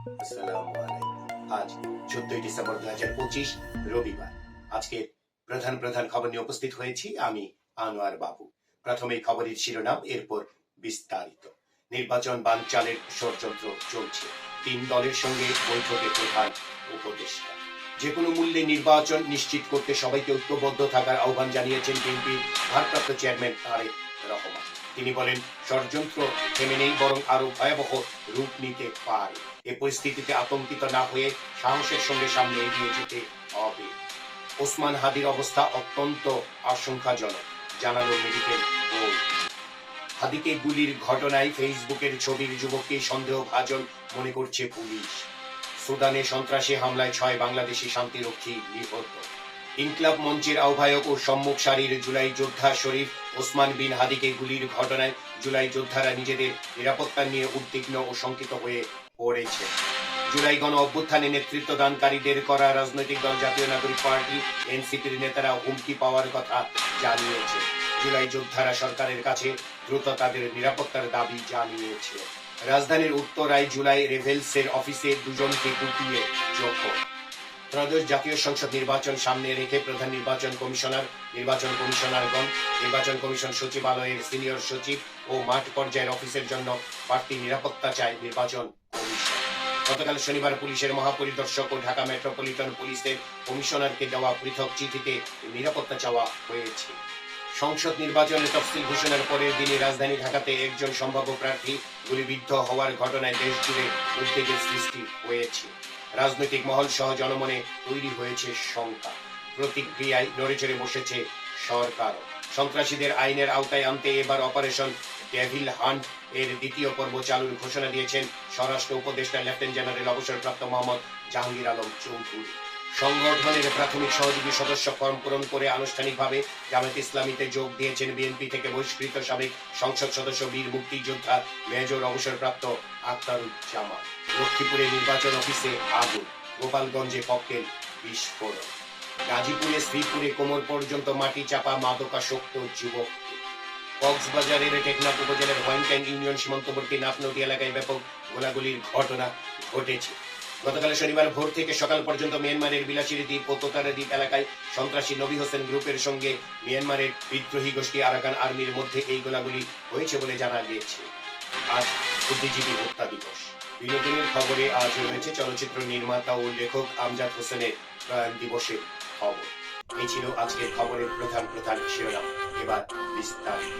আলাইকুম। আজ চোদ্দই ডিসেম্বর দু হাজার পঁচিশ রবিবার। আজকে প্রধান প্রধান খবর নিয়ে উপস্থিত হয়েছি আমি, আনোয়ার বাবু। প্রথমে খবরের শিরোনাম, এরপর বিস্তারিত। নির্বাচন বানচালের ষড়যন্ত্র চলছে। তিন দলের সঙ্গে বৈঠকে প্রধান উপদেষ্টা। যে কোনো মূল্যে নির্বাচন নিশ্চিত করতে সবাইকে ঐক্যবদ্ধ থাকার আহ্বান জানিয়েছেন বিএনপির ভারপ্রাপ্ত চেয়ারম্যান তারেক রহমান। তিনি বলেন, ষড়যন্ত্র থেমে নেই, বরং আরও ভয়াবহ রূপ নিতে পারে। এ পরিস্থিতিতে আতঙ্কিত না হয়ে সাহসের সঙ্গে সামনে এগিয়ে যেতে হবে। ওসমান হাদির অবস্থা অত্যন্ত আশঙ্কাজনক, জানালো মেডিকেল বোর্ড হাদিকে গুলির ঘটনায় ফেসবুকের ছবির যুবককে সন্দেহভাজন মনে করছে পুলিশ। সুদানে সন্ত্রাসী হামলায় ছয় বাংলাদেশি শান্তিরক্ষী নিহত। ইনকলাব মঞ্চের আহ্বায়ক ও সম্মুখ সারির জুলাই যোদ্ধা শরীফ ওসমান বিন হাদিকে গুলির ঘটনায় জুলাই যোদ্ধারা নিজেদের নিরাপত্তা নিয়ে উদ্বিগ্ন ও শঙ্কিত হয়ে পড়েছে। জুলাই গণ অভ্যুত্থানে নেতৃত্ব দানকারীদের করা রাজনৈতিক দল জাতীয় নাগরিক পার্টি, এনসিপির নেতারা হুমকি পাওয়ার কথা জানিয়েছে। জুলাই যোদ্ধারা সরকারের কাছে দ্রুত তাদের নিরাপত্তার দাবি জানিয়েছে। রাজধানীর উত্তরায় জুলাই রেভেলসের অফিসে দুজনকে কুপিয়ে জখম। ত্রয়োদশ জাতীয় সংসদ নির্বাচন সামনে রেখে প্রধান নির্বাচন কমিশনার, নির্বাচন কমিশনারগণ, নির্বাচন কমিশন সচিবালয়ের সিনিয়র সচিব ও মাঠ পর্যায়ের অফিসের জন্য বাড়তি নিরাপত্তা চায় নির্বাচন গতকাল শনিবার পুলিশের মহাপরিদর্শক ও ঢাকা মেট্রোপলিটন পুলিশের কমিশনারকে দেওয়া পৃথক চিঠিতে নিরাপত্তা চাওয়া হয়েছে। সংসদ নির্বাচনের তফসিল ঘোষণার পরের দিনে রাজধানী ঢাকাতে একজন সম্ভাব্য প্রার্থী গুলিবিদ্ধ হওয়ার ঘটনায় দেশ জুড়ে উদ্বেগের সৃষ্টি হয়েছে। রাজনৈতিক মহল সহ জনমনে তৈরি হয়েছে শঙ্কা। প্রতিক্রিয়ায় নড়েচড়ে বসেছে সরকার। সন্ত্রাসীদের আইনের আওতায় আনতে এবার অপারেশন ডেভিল হান্ট এর দ্বিতীয় পর্ব চালুর ঘোষণা দিয়েছেন স্বরাষ্ট্র উপদেষ্টা লেফটেন্যান্ট জেনারেল অবসরপ্রাপ্ত মোহাম্মদ জাহাঙ্গীর আলম চৌধুরী। সংগঠনের প্রাথমিক সহযোগী সদস্য ফর্ম পূরণ করে আনুষ্ঠানিকভাবে জামায়াত ইসলামীতে যোগ দিয়েছেন বিএনপি থেকে বহিষ্কৃত সাবেক সংসদ সদস্য বীর মুক্তিযোদ্ধা মেজর অবসরপ্রাপ্ত আক্তারুজ্জামান লক্ষ্মীপুরে নির্বাচন অফিসে আগুন, গোপালগঞ্জে ককটেল বিস্ফোরণ। গাজীপুরে শ্রীপুরে কোমর পর্যন্ত মাটি চাপা মাদকাসক্ত যুবক। কক্সবাজারের টেকনাফ উপজেলার হোয়াইনট্যাং ইউনিয়ন সীমান্তবর্তী নাফনদী এলাকায় ব্যাপক গোলাগুলির ঘটনা ঘটেছে। গতকাল শনিবার ভোর থেকে সকাল পর্যন্ত মিয়ানমারের বিলাসির দ্বীপ ও তোতারা দ্বীপ এলাকায় সন্ত্রাসী নবী হোসেন গ্রুপের সঙ্গে মিয়ানমারের বিদ্রোহী গোষ্ঠী আরাকান আর্মির মধ্যে এই গোলাগুলি হয়েছে বলে জানা গিয়েছে। আজ বুদ্ধিজীবী হত্যা দিবস। বিনোদনের খবরে আজ রয়েছে চলচ্চিত্র নির্মাতা ও লেখক আমজাদ হোসেনের প্রয়াণ দিবসের খবর। এই ছিল আজকের খবরের প্রধান প্রধান শিরোনাম। এবার বিস্তারিত।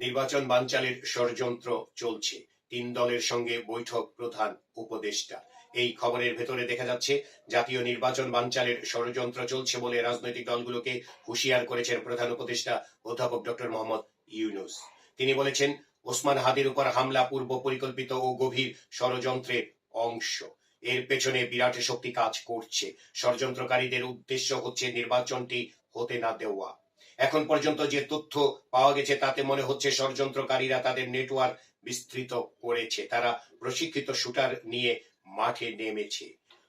নির্বাচন বানচালের ষড়যন্ত্র চলছে। তিন দলের সঙ্গে বৈঠক প্রধান উপদেষ্টা। এই খবরের ভেতরে দেখা যাচ্ছে, জাতীয় নির্বাচন বানচালের ষড়যন্ত্র চলছে বলে রাজনৈতিক দলগুলোকে হুঁশিয়ার করেছেন প্রধান উপদেষ্টা অধ্যাপক ডক্টর মোহাম্মদ ইউনুস। তিনি বলেছেন, ওসমান হাদির উপর হামলা পূর্ব পরিকল্পিত ও গভীর ষড়যন্ত্রের অংশ। এর পেছনে বিরাট শক্তি কাজ করছে। ষড়যন্ত্রকারীদের উদ্দেশ্য হচ্ছে নির্বাচনটি হতে না দেওয়া। এখন পর্যন্ত যে তথ্য পাওয়া গেছে, তাতে মনে হচ্ছে ষড়যন্ত্রকারীরা তাদের নেটওয়ার্ক বিস্তৃত করেছে। তারা প্রশিক্ষিত শুটার নিয়ে মাঠে নেমেছে।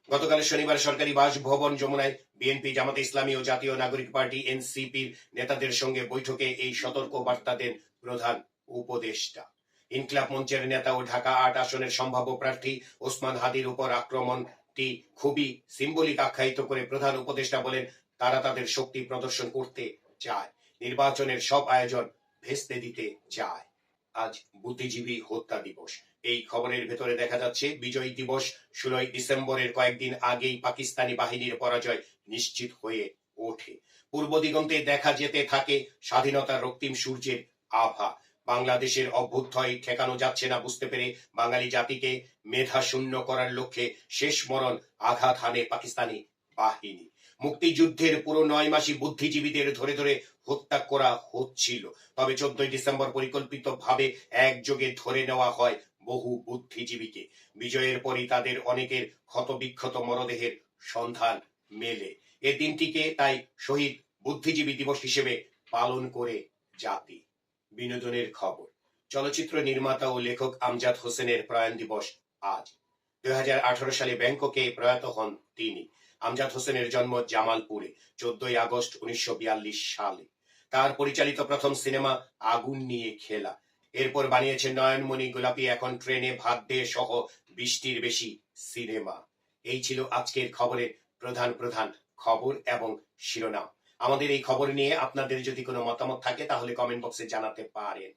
গতকাল শনিবার সরকারি বাসভবন যমুনায় বিএনপি, জামাতে ইসলামী ও জাতীয় নাগরিক পার্টি, এনসিপির নেতাদের সঙ্গে বৈঠকে এই সতর্ক বার্তা দেন প্রধান উপদেষ্টা। ইনকলাব মঞ্চের নেতা ও ঢাকা আট আসনের সম্ভাব্য প্রার্থী ওসমান হাদির উপর আক্রমণটি খুবই সিম্বলিক আখ্যায়িত করে প্রধান উপদেষ্টা বলেন, তারা তাদের শক্তি প্রদর্শন করতে চায়। নির্বাচনের সব আয়োজন ভেস্তে দিতে চায়। আজ বুদ্ধিজীবী হত্যা দিবস। এই খবরের ভেতরে দেখা যাচ্ছে, বিজয় দিবস ষোলোই ডিসেম্বরের কয়েকদিন আগেই পাকিস্তানি বাহিনীর পরাজয় নিশ্চিত হয়ে ওঠে। পূর্ব দিগন্তে দেখা যেতে থাকে স্বাধীনতার রক্তিম সূর্যের আভা। বাংলাদেশের অভ্যুত্থয় ঠেকানো যাচ্ছে না বুঝতে পেরে বাঙালি জাতিকে মেধা শূন্য করার লক্ষ্যে শেষ মরণ আঘাত হানে পাকিস্তানি বাহিনী। মুক্তিযুদ্ধের পুরো নয় মাসই বুদ্ধিজীবীদের ধরে ধরে হত্যা করা হচ্ছিল। তবে চোদ্দই ডিসেম্বর পরিকল্পিতভাবে একযোগে ধরে নেওয়া হয় বহু বুদ্ধিজীবীকে। বিজয়ের পরই তাদের অনেকের ক্ষতবিক্ষত মরদেহের সন্ধান মেলে। এ দিনটিকে তাই শহীদ বুদ্ধিজীবী দিবস হিসেবে পালন করে জাতি। বিনোদনের খবর। চলচ্চিত্র নির্মাতা ও লেখক আমজাদ হোসেনের প্রয়াণ দিবস আজ। দুই হাজার আঠারো সালে ব্যাংককে প্রয়াত হন তিনি, আমজাদ হোসেনের জন্ম জামালপুরে, চোদ্দই আগস্ট উনিশশো বিয়াল্লিশ সালে। তার পরিচালিত প্রথম সিনেমা আগুন নিয়ে খেলা। এরপর বানিয়েছেন নয়নমণি গোলাপি, এখন ট্রেনে ভাত দে সহ বৃষ্টির বেশি সিনেমা। এই ছিল আজকের খবরের প্রধান প্রধান খবর এবং শিরোনাম। আমাদের এই খবর নিয়ে আপনাদের যদি কোনো মতামত থাকে, তাহলে কমেন্ট বক্সে জানাতে পারেন।